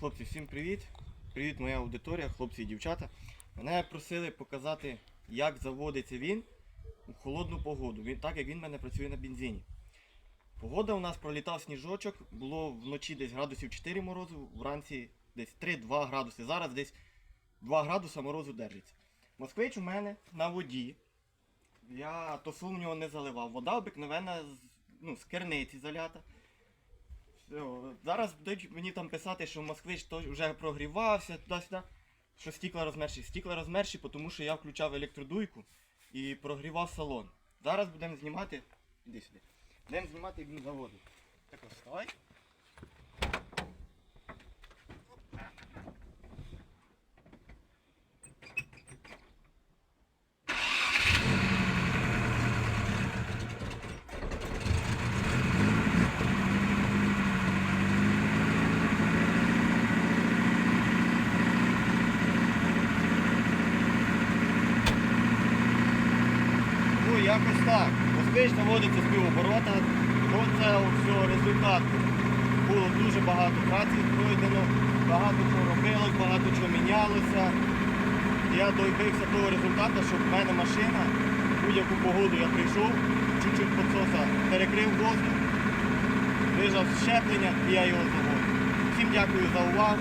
Хлопці, всім привіт! Привіт, моя аудиторія, хлопці і дівчата. Мене просили показати, як заводиться він у холодну погоду, він, так як він в мене працює на бензині. Погода у нас пролітав сніжочок, було вночі десь градусів 4 морозу, вранці десь 3-2 градуси. Зараз десь 2 градуса морозу держиться. Москвич у мене на воді. Я тосу в не заливав. Вода обикновена ну, з керниці залята. Все, зараз будуть мені там писати, що москвич то вже прогрівався туди-сюди. Що стікла розмерші. Стікла розмерші, тому що я включав електродуйку і прогрівав салон. Зараз будемо знімати. Іди сюди. Будемо знімати, як заводить. Так вставай. Якось так. Москвич заводиться з півоборота. Цього всього результату було дуже багато праці пройдено, багато чого робилось, багато чого мінялося. Я добився того результату, що в мене машина, будь-яку погоду я прийшов, чуть-чуть підсоса перекрив воздух, вижав щеплення і я його заводив. Всім дякую за увагу.